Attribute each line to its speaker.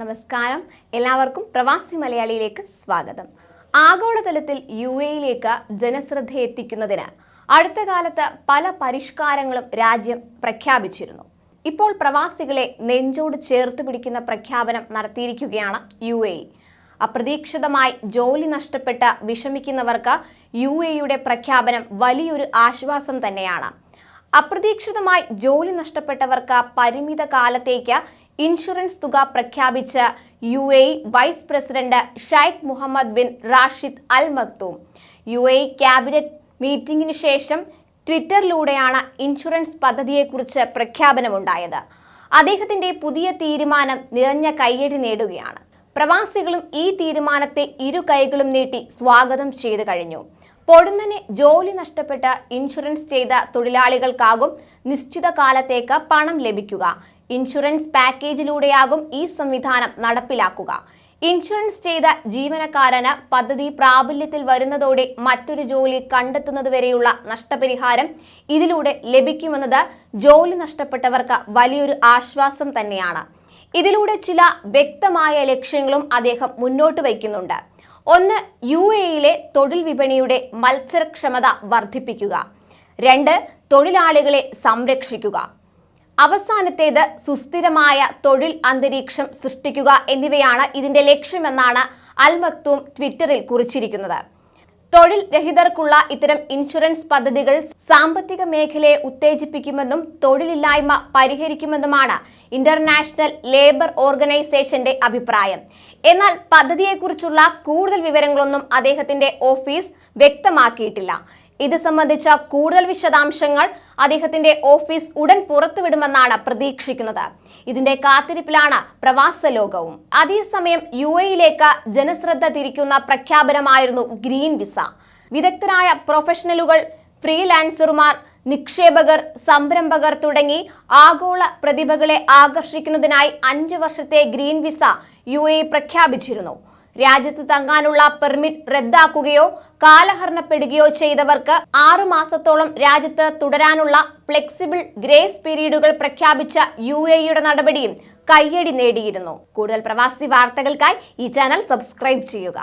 Speaker 1: നമസ്കാരം. എല്ലാവർക്കും പ്രവാസി മലയാളിയിലേക്ക് സ്വാഗതം. ആഗോളതലത്തിൽ യു എയിലേക്ക് ജനശ്രദ്ധ എത്തിക്കുന്നതിന് അടുത്ത കാലത്ത് പല പരിഷ്കാരങ്ങളും രാജ്യം പ്രഖ്യാപിച്ചിരുന്നു. ഇപ്പോൾ പ്രവാസികളെ നെഞ്ചോട് ചേർത്ത് പിടിക്കുന്ന പ്രഖ്യാപനം നടത്തിയിരിക്കുകയാണ് യു എ. അപ്രതീക്ഷിതമായി ജോലി നഷ്ടപ്പെട്ട വിഷമിക്കുന്നവർക്ക് യു എയുടെ പ്രഖ്യാപനം വലിയൊരു ആശ്വാസം തന്നെയാണ്. അപ്രതീക്ഷിതമായി ജോലി നഷ്ടപ്പെട്ടവർക്ക് പരിമിത കാലത്തേക്ക് ഇൻഷുറൻസ് തുക പ്രഖ്യാപിച്ച U A vice president Sheikh Mohammed bin Rashid Al Maktoum U A cabinet മീറ്റിംഗിന് ശേഷം ട്വിറ്ററിലൂടെയാണ് ഇൻഷുറൻസ് പദ്ധതിയെക്കുറിച്ച് പ്രഖ്യാപനമുണ്ടായത്. അദ്ദേഹത്തിന്റെ പുതിയ തീരുമാനം നിറഞ്ഞ കയ്യടി നേടുകയാണ്. പ്രവാസികളും ഈ തീരുമാനത്തെ ഇരു കൈകളും നീട്ടി സ്വാഗതം ചെയ്തു കഴിഞ്ഞു. പൊടുന്നനെ ജോലി നഷ്ടപ്പെട്ട ഇൻഷുറൻസ് ചെയ്ത തൊഴിലാളികൾക്കാകും നിശ്ചിത കാലത്തേക്ക് പണം ലഭിക്കുക. ഇൻഷുറൻസ് പാക്കേജിലൂടെയാകും ഈ സംവിധാനം നടപ്പിലാക്കുക. ഇൻഷുറൻസ് ചെയ്ത ജീവനക്കാരന് പദ്ധതി പ്രാബല്യത്തിൽ വരുന്നതോടെ മറ്റൊരു ജോലി കണ്ടെത്തുന്നതുവരെയുള്ള നഷ്ടപരിഹാരം ഇതിലൂടെ ലഭിക്കുമെന്നത് ജോലി നഷ്ടപ്പെട്ടവർക്ക് വലിയൊരു ആശ്വാസം തന്നെയാണ്. ഇതിലൂടെ ചില വ്യക്തമായ ലക്ഷ്യങ്ങളും അദ്ദേഹം മുന്നോട്ട് വയ്ക്കുന്നുണ്ട്. ഒന്ന് യു എയിലെ തൊഴിൽ വിപണിയുടെ മത്സരക്ഷമത വർദ്ധിപ്പിക്കുക. രണ്ട് തൊഴിലാളികളെ സംരക്ഷിക്കുക. അവസാനത്തേത് സുസ്ഥിരമായ തൊഴിൽ അന്തരീക്ഷം സൃഷ്ടിക്കുക എന്നിവയാണ് ഇതിന്റെ ലക്ഷ്യമെന്നാണ് അൽമക്തൂം ട്വിറ്ററിൽ കുറിച്ചിരിക്കുന്നത്. തൊഴിൽ രഹിതർക്കുള്ള ഇത്തരം ഇൻഷുറൻസ് പദ്ധതികൾ സാമ്പത്തിക മേഖലയെ ഉത്തേജിപ്പിക്കുമെന്നും തൊഴിലില്ലായ്മ പരിഹരിക്കുമെന്നുമാണ് ഇന്റർനാഷണൽ ലേബർ ഓർഗനൈസേഷന്റെ അഭിപ്രായം. എന്നാൽ പദ്ധതിയെക്കുറിച്ചുള്ള കൂടുതൽ വിവരങ്ങളൊന്നും അദ്ദേഹത്തിന്റെ ഓഫീസ് വ്യക്തമാക്കിയിട്ടില്ല. ഇത് സംബന്ധിച്ച കൂടുതൽ വിശദാംശങ്ങൾ അദ്ദേഹത്തിന്റെ ഓഫീസ് ഉടൻ പുറത്തുവിടുമെന്നാണ് പ്രതീക്ഷിക്കുന്നത്. ഇതിന്റെ കാത്തിരിപ്പിലാണ് പ്രവാസ ലോകവും. അതേസമയം യു എയിലേക്ക് ജനശ്രദ്ധ തിരിക്കുന്ന പ്രഖ്യാപനമായിരുന്നു ഗ്രീൻ വിസ. വിദഗ്ധരായ പ്രൊഫഷണലുകൾ ഫ്രീലാൻസർമാർ നിക്ഷേപകർ സംരംഭകർ തുടങ്ങി ആഗോള പ്രതിഭകളെ ആകർഷിക്കുന്നതിനായി അഞ്ച് വർഷത്തെ ഗ്രീൻ വിസ യു എ പ്രഖ്യാപിച്ചിരുന്നു. രാജ്യത്ത് തങ്ങാനുള്ള പെർമിറ്റ് റദ്ദാക്കുകയോ കാലഹരണപ്പെടുകയോ ചെയ്തവർക്ക് ആറുമാസത്തോളം രാജ്യത്ത് തുടരാനുള്ള ഫ്ലെക്സിബിൾ ഗ്രേസ് പീരീഡുകൾ പ്രഖ്യാപിച്ച യു എയുടെ നടപടിയും കയ്യടി നേടിയിരുന്നു. കൂടുതൽ പ്രവാസി വാർത്തകൾക്കായി ഈ ചാനൽ സബ്സ്ക്രൈബ് ചെയ്യുക.